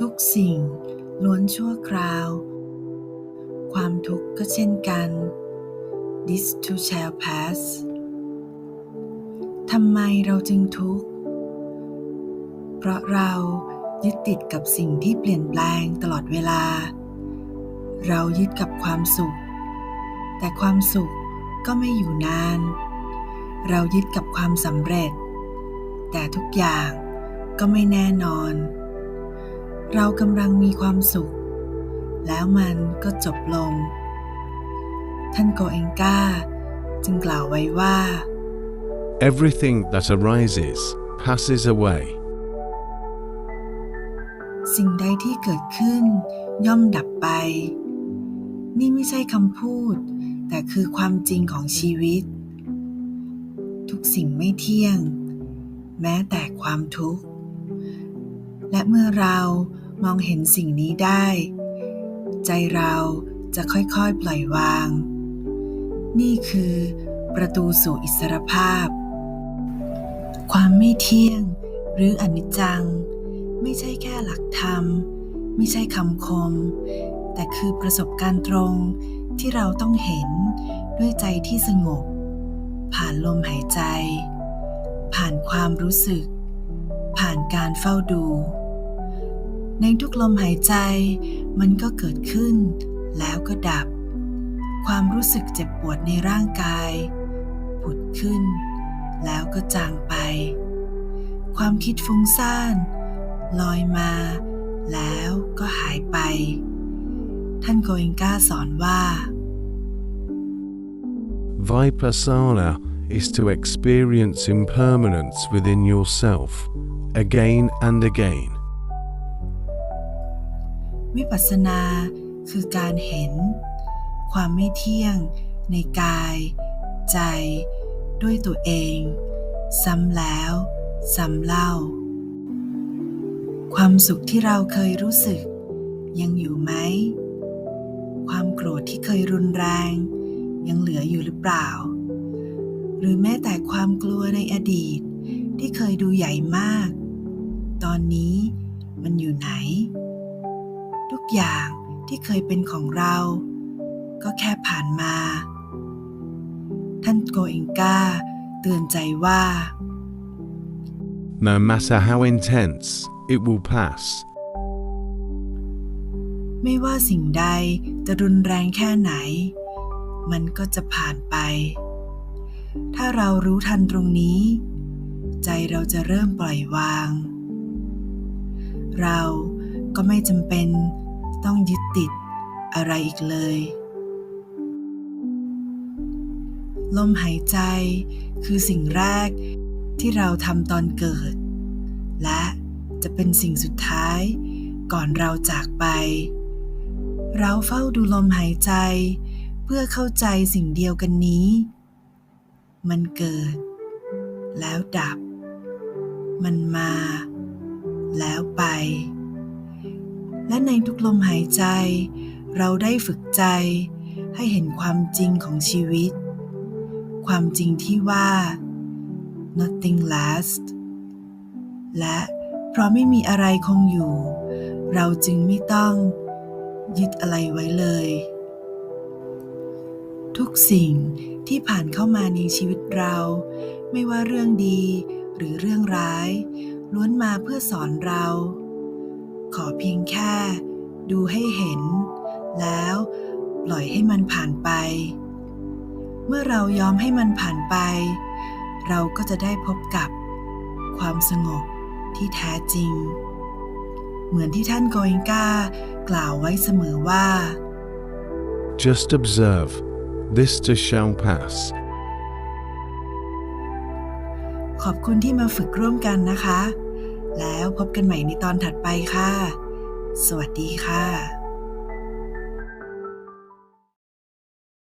ทุกสิ่งล้วนชั่วคราว ความทุกข์ก็เช่นกัน This too shall pass ทำไมเราจึงทุกข์ เพราะเรายึดติดกับสิ่งที่เปลี่ยนแปลงตลอดเวลา เรายึดกับความสุข แต่ความสุขก็ไม่อยู่นาน เรายึดกับความสำเร็จ แต่ทุกอย่างก็ไม่แน่นอน เรากำลังมีความสุข แล้วมันก็จบลง ท่านโกเอนกาจึงกล่าวไว้ว่า Everything that arises passes away. สิ่งใดที่เกิดขึ้น ย่อมดับไป นี่ไม่ใช่คำพูด แต่คือความจริงของชีวิต ทุกสิ่งไม่เที่ยง แม้แต่ความทุกข์ และเมื่อเรามองเห็นสิ่งนี้ได้ ใจเราจะค่อยๆปล่อยวาง นี่คือประตูสู่อิสรภาพ ความไม่เที่ยงหรืออนิจจัง ไม่ใช่แค่หลักธรรม ไม่ใช่คำคม แต่คือประสบการณ์ตรงที่เราต้องเห็นด้วยใจที่สงบ ผ่านลมหายใจ ผ่านความรู้สึก ผ่านการเฝ้าดู ในทุกลมหายใจมันก็เกิดขึ้น แล้วก็ดับ ความรู้สึกเจ็บปวดในร่างกาย ผุดขึ้น แล้วก็จางไป ความคิดฟุ้งซ่าน ลอยมา แล้วก็หายไป ท่านโกเอนกาสอนว่า Vipassana is to experience impermanence within yourself again and again. วิปัสสนาคือการเห็น ความไม่เที่ยงในกาย ใจ ด้วยตัวเอง ซ้ำแล้ว ซ้ำเล่า ความสุขที่เราเคยรู้สึก ยังอยู่ไหม ความโกรธที่เคยรุนแรง ยังเหลืออยู่หรือเปล่า หรือแม้แต่ความกลัวในอดีตที่เคยดูใหญ่มาก ตอนนี้ มันอยู่ไหน ทุกอย่างที่เคยเป็นของเรา ก็แค่ผ่านมา ท่านโกเอนกาเตือนใจว่า No matter how intense, it will pass. ไม่ว่าสิ่งใดจะรุนแรงแค่ไหน มันก็จะผ่านไป ถ้าเรารู้ทันตรงนี้ ใจเราจะเริ่มปล่อยวาง เราก็ไม่จำเป็นต้องยึดติดอะไรอีกเลย ลมหายใจคือสิ่งแรกที่เราทำตอนเกิด และจะเป็นสิ่งสุดท้ายก่อนเราจากไป เราเฝ้าดูลมหายใจ เพื่อเข้าใจสิ่งเดียวกันนี้ มันเกิด แล้วดับ มันมา แล้วไป และในทุกลมหายใจ เราได้ฝึกใจให้เห็นความจริงของชีวิต ความจริงที่ว่า nothing lasts และเพราะไม่มีอะไรคงอยู่ เราจึงไม่ต้องยึดอะไรไว้เลย ทุกสิ่งที่ผ่านเข้ามาในชีวิตเรา ไม่ว่าเรื่องดีหรือเรื่องร้าย ล้วนมาเพื่อสอนเรา ขอเพียงแค่ดูให้เห็น แล้วปล่อยให้มันผ่านไป เมื่อเรายอมให้มันผ่านไป เราก็จะได้พบกับความสงบที่แท้จริง เหมือนที่ท่านโกเอนกากล่าวไว้เสมอว่า Just observe, this too shall pass. ขอบคุณที่มาฝึกร่วมกันนะคะ แล้วพบกันใหม่ในตอนถัดไปค่ะ สวัสดีค่ะ